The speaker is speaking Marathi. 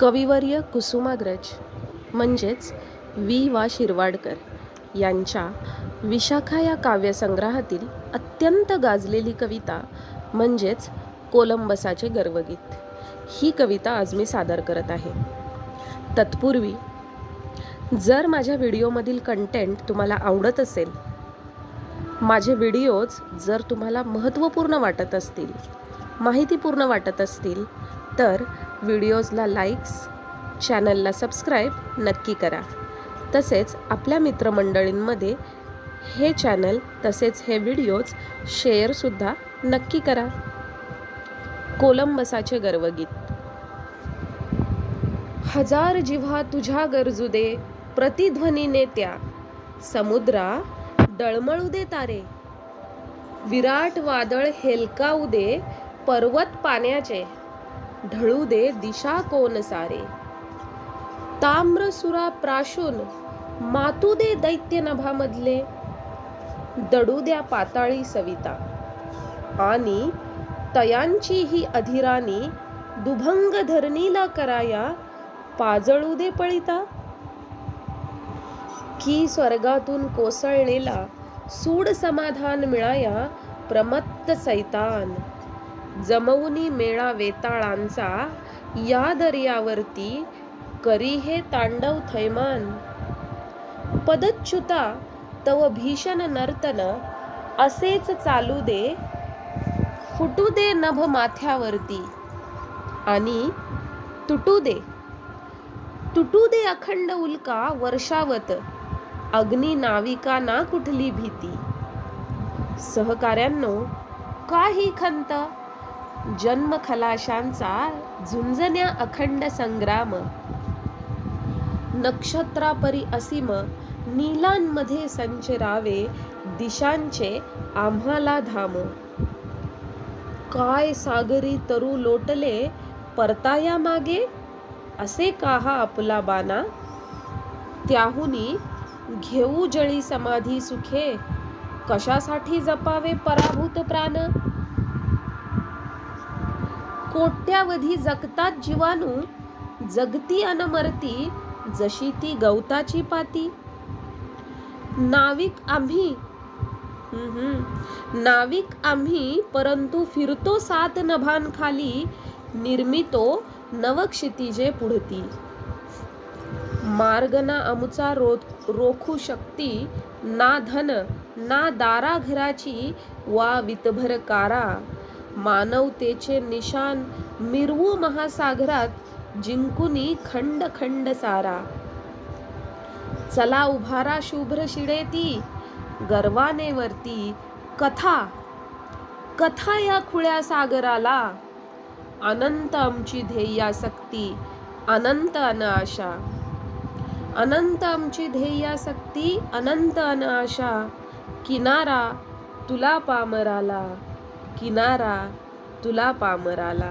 कविवर्य कुसुमाग्रज म्हणजेच वि. वा. शिरवाडकर यांच्या विशाखा या काव्यसंग्रहातील अत्यंत गाजलेली कविता म्हणजेच कोलंबसाचे गर्वगीत. ही कविता आज मी सादर करत आहे. तत्पूर्वी जर माझ्या व्हिडिओमधील कंटेंट तुम्हाला आवडत असेल माझे व्हिडिओज जर तुम्हाला महत्त्वपूर्ण वाटत असतील माहितीपूर्ण वाटत असतील तर व्हिडिओजला लाईक्स चॅनलला सबस्क्राईब नक्की करा. तसेच आपल्या मित्रमंडळींमध्ये हे चॅनल तसेच हे व्हिडिओज शेअरसुद्धा नक्की करा. कोलंबसाचे गर्वगीत. हजार जिव्हा तुझ्या गरजू दे प्रतिध्वनीने त्या समुद्रा डळमळू दे तारे. विराट वादळ हेलकाऊ दे पर्वत पाण्याचे. ढळू दे दिशा कोण सारे. ताम्रसुरा प्राशून मातू दे दैत्य नभामधले. दडू द्या पाताळी सविता. आणि तयांची ही अधिराणी दुभंग धरणीला कराया पाजळू दे पळिता. की स्वर्गातून कोसळलेला सूड समाधान मिळाया प्रमत्त सैतान. जमवुनी मेळा वेताळांचा या दर्यावरती करी हे तांडव थैमान. पदच्युता तव भीषण नर्तन असेच चालू दे फुटू दे नभ माथ्यावरती. आणि तुटू दे. तुटू दे अखंड उल्का वर्षावत अग्नी नाविका ना कुठली भीती. सहकाऱ्यांनो काही खंत? जन्मखलाशांचा झुंजण्या अखंड संग्राम. नक्षत्रापरी असीम नीलांमध्ये संचरावे दिशांचे आम्हाला धाम. काय सागरी तरू लोटले परताया मागे असे काहा आपला बाना त्याहुनी घेऊ जळी समाधी सुखे. कशासाठी जपावे पराभूत प्राण? कोट्यावधी जगतात जीवाणू जगती अनमरती जशी ती गवताची पाती. नाविक आम्ही नाविक आम्ही परंतु फिरतो सात नभांखाली निर्मितो नवक्षितिजे पुढती. मार्ग ना रो रोखू शक्ती ना धन ना दारा घराची वा वितभर कारा. मानवतेचे निशान मिरवू महासागरात जिंकुनी खंड खंड सारा. चला उभारा शुभ्र शिडेती गर्वाने वरती कथा. कथा या खुळ्या सागराला अनंत आमची ध्येयासक्ती अनंत अन आशा. अनंत आमची ध्येयासक्ती अनंत अन आशा. किनारा तुला पामराला. किनारा तुला पामराला.